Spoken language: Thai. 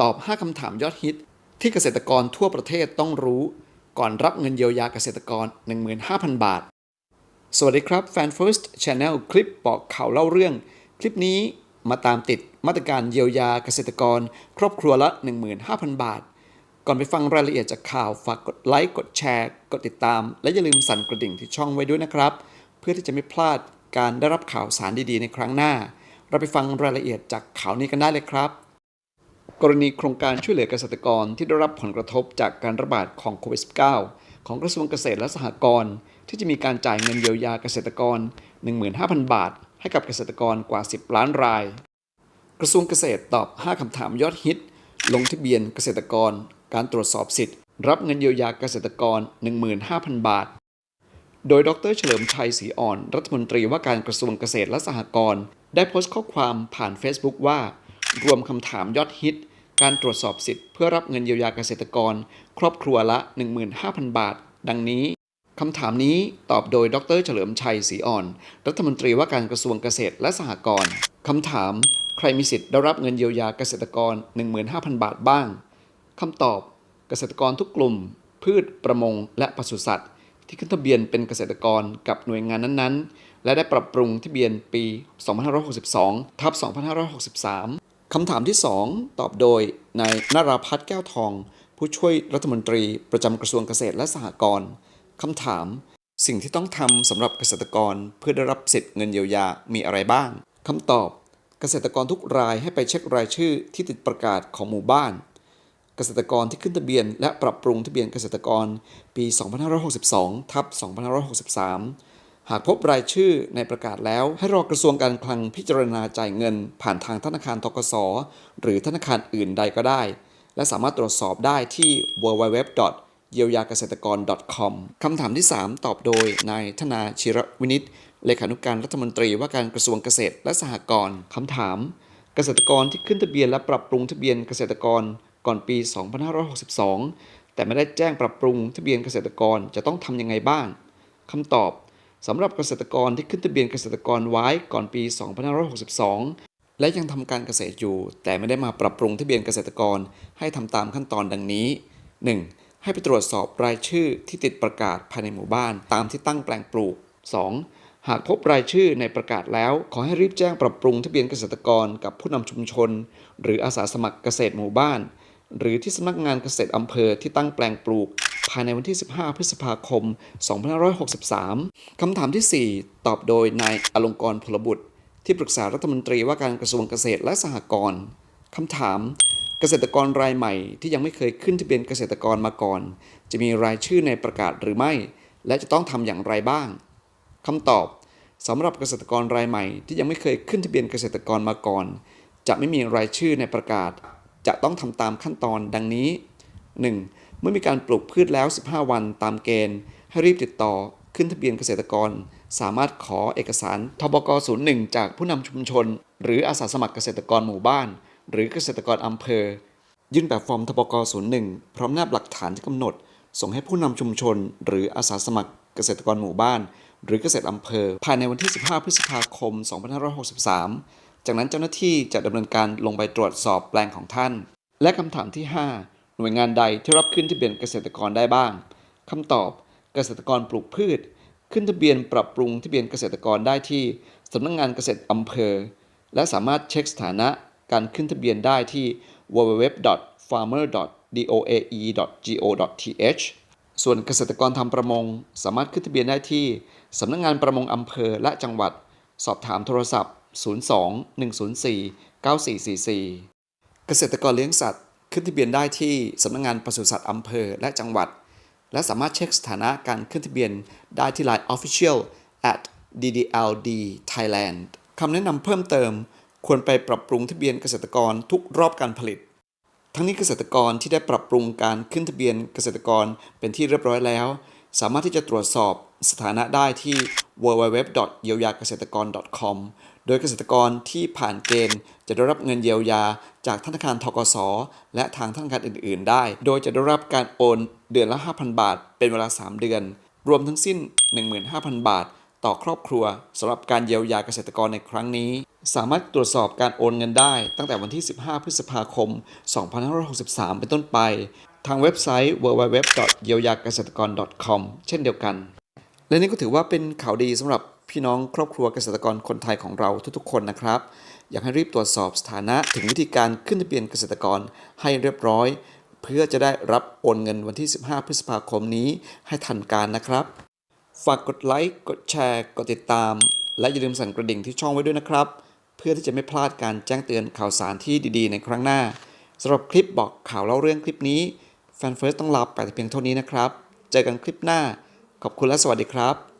ตอบ 5 คำถามยอดฮิต ที่เกษตรกรทั่วประเทศต้องรู้ ก่อนรับเงินเยียวยาเกษตรกร 15,000 บาท สวัสดีครับ Fan First Channel คลิปบอกข่าวเล่าเรื่อง คลิปนี้มาตามติดมาตรการเยียวยาเกษตรกร ครอบครัวละ 15,000 บาท ก่อนไปฟังรายละเอียดจากข่าวฝากกดไลค์กดแชร์ กดติดตาม และอย่าลืมสั่นกระดิ่งที่ช่องไว้ด้วยนะครับ เพื่อที่จะไม่พลาดการได้รับข่าวสารดีๆ ในครั้งหน้า เราไปฟังรายละเอียดจากข่าวนี้กันได้เลยครับ กรณีโครงการช่วยเหลือเกษตรกรที่ได้รับผลกระทบจากการระบาดของโควิด -19 ของกระทรวงเกษตรและสหกรณ์ที่จะมีการจ่ายเงินเยียวยาเกษตรกร 15,000 บาท ให้กับเกษตรกรกว่า 10 ล้านราย กระทรวงเกษตรตอบ 5 คำถามยอดฮิต ลงทะเบียนเกษตรกร การตรวจสอบสิทธิ์ รับเงินเยียวยาเกษตรกร 15,000 บาท โดยดรเฉลิมชัยศรีอ่อน รัฐมนตรีว่าการกระทรวงเกษตรและสหกรณ์ได้โพสต์ข้อความผ่าน Facebook ว่า รวมคำถามยอดฮิต การตรวจสอบสิทธิ์เพื่อรับเงินเยียวยาเกษตรกร ครอบครัวละ 15,000 บาท ดังนี้คำถามนี้ตอบโดยดรเฉลิมชัยศรีอ่อน รัฐมนตรีว่าการกระทรวงเกษตรและสหกรณ์คำถาม ใครมีสิทธิ์ได้รับเงินเยียวยาเกษตรกร 15,000 บาทบ้างคำตอบ เกษตรกรทุกกลุ่ม พืชประมง และปศุสัตว์ ที่ขึ้นทะเบียนเป็นเกษตรกรกับหน่วยงานนั้นๆ และได้ปรับปรุงทะเบียนปี 2562ทับ2563 คำถามที่ 2 ตอบโดยนายนราพัฒน์แก้วทอง ผู้ช่วยรัฐมนตรีประจำกระทรวงเกษตรและสหกรณ์คำถาม สิ่งที่ต้องทำสำหรับเกษตรกรเพื่อได้รับสิทธิ์เงินเยียวยามีอะไรบ้างคำตอบ เกษตรกรทุกรายให้ไปเช็ครายชื่อที่ติดประกาศของหมู่บ้าน เกษตรกรที่ขึ้นทะเบียน และปรับปรุงทะเบียนเกษตรกรปี 2562ทับ2563 หากพบรายชื่อในประกาศแล้ว ให้รอกระทรวงการคลังพิจารณาจ่ายเงิน ผ่านทางธนาคารทกส หรือธนาคารอื่นใดก็ได้ และสามารถตรวจสอบได้ที่ www. เยียวยาเกษตรกร .com คำถามที่ 3 ตอบโดยนายธนาชิรวินิตเลขานุการรัฐมนตรีว่าการกระทรวงเกษตรและสหกรณ์คำถาม เกษตรกรที่ขึ้นทะเบียนและปรับปรุงทะเบียนเกษตรกรก่อนปี 2562 แต่ไม่ได้แจ้งปรับปรุงทะเบียนเกษตรกรจะต้องทำยังไงบ้างคำตอบ สำหรับเกษตรกรที่ขึ้นทะเบียนเกษตรกรไว้ก่อนปี 2562 และยังทำการเกษตรอยู่ แต่ไม่ได้มาปรับปรุงทะเบียนเกษตรกรให้ทำตามขั้นตอนดังนี้ 1. ให้ไปตรวจสอบรายชื่อที่ติดประกาศภายในหมู่บ้านตามที่ตั้งแปลงปลูก 2. หากพบรายชื่อในประกาศแล้ว ขอให้รีบแจ้งปรับปรุงทะเบียนเกษตรกรกับผู้นำชุมชน หรืออาสาสมัครเกษตรหมู่บ้าน หรือที่สำนักงานเกษตรอำเภอที่ตั้งแปลงปลูก ภายในวันที่ 15 พฤษภาคม 2563 คำถามที่ 4 ตอบโดยนายอลงกรณ์พลบุตร ที่ปรึกษารัฐมนตรีว่าการกระทรวงเกษตรและสหกรณ์คำถาม เกษตรกรรายใหม่ที่ยังไม่เคยขึ้นทะเบียนเกษตรกรมาก่อน จะมีรายชื่อในประกาศหรือไม่ และจะต้องทำอย่างไรบ้างคำตอบสำหรับเกษตรกรรายใหม่ที่ยังไม่เคยขึ้นทะเบียนเกษตรกรมาก่อน จะไม่มีรายชื่อในประกาศ จะต้องทำตามขั้นตอนดังนี้ 1. เมื่อมีการปลูกพืชแล้ว 15 วันตามเกณฑ์ ให้รีบติดต่อขึ้นทะเบียนเกษตรกร สามารถขอเอกสารทบก 01 จากผู้นำชุมชน หรืออาสาสมัครเกษตรกรหมู่บ้าน หรือเกษตรกรอำเภอ ยื่นแบบฟอร์มทบก 01 พร้อมแนบหลักฐานที่กำหนด ส่งให้ผู้นำชุมชน หรืออาสาสมัครเกษตรกรหมู่บ้าน หรือเกษตรอำเภอ ภายในวันที่ 15 พฤษภาคม 2563 จากนั้นเจ้าหน้าที่จะดำเนินการลงไปตรวจสอบแปลงของท่าน และคำถามที่ 5 หน่วยงานใดที่รับขึ้นทะเบียนเกษตรกรได้บ้างคำตอบเกษตรกรปลูกพืช ขึ้นทะเบียนปรับปรุงทะเบียนเกษตรกรได้ที่สำนักงงานเกษตรอำเภอ และสามารถเช็คสถานะการขึ้นทะเบียนได้ที่ www.farmer.doae.go.th ส่วนเกษตรกรทำประมง สามารถขึ้นทะเบียนได้ที่สำนักงงานประมงอำเภอและจังหวัด สอบถามโทรศัพท์ 02 104 9444 เกษตรกรเลี้ยงสัตว์ ขึ้นทะเบียนได้ที่สำนักงงานปศุสัตว์อำเภอและจังหวัด และสามารถเช็คสถานะการขึ้นทะเบียนได้ที่ Line Official at ddld Thailand คำแนะนำเพิ่มเติม ควรไปปรับปรุงทะเบียนเกษตรกรทุกรอบการผลิต ทั้งนี้เกษตรกรที่ได้ปรับปรุงการขึ้นทะเบียนเกษตรกรเป็นที่เรียบร้อยแล้ว สามารถที่จะตรวจสอบสถานะได้ที่ www. เยียวยาเกษตรกร .com โดยเกษตรกรที่ผ่านเกณฑ์จะได้รับเงินเยียวยาจากธนาคารทกส และทางธนาคารอื่น ๆ ได้ โดยจะได้รับการโอนเดือนละ 5,000 บาท เป็นเวลา 3 เดือน รวมทั้งสิ้น 15,000 บาท ต่อครอบครัวสำหรับการเยียวยาเกษตรกรในครั้งนี้ สามารถตรวจสอบการโอนเงินได้ ตั้งแต่วันที่ 15 พฤษภาคม 2563 เป็นต้นไป ทางเว็บไซต์ www. เยียวยาเกษตรกร .com เช่นเดียวกัน และนี่ก็ถือว่าเป็นข่าวดีสำหรับ พี่น้องครอบครัวเกษตรกรคนไทยของเราทุกๆ คนนะครับ อยากให้รีบตรวจสอบสถานะถึงวิธีการขึ้นทะเบียนเกษตรกรให้เรียบร้อย เพื่อจะได้รับโอนเงินวันที่ 15 พฤษภาคมนี้ให้ทันการนะครับ ฝากกดไลค์กดแชร์ กดติดตาม และอย่าลืมสั่นกระดิ่งที่ช่องไว้ด้วยนะครับ เพื่อที่จะไม่พลาดการแจ้งเตือนข่าวสารที่ดีๆ ในครั้งหน้าสำหรับคลิปบอกข่าวเล่าเรื่องคลิปนี้แฟนเฟิร์สต้องลาไปแต่เพียงเท่านี้นะครับ เจอกันคลิปหน้า ขอบคุณและสวัสดีครับ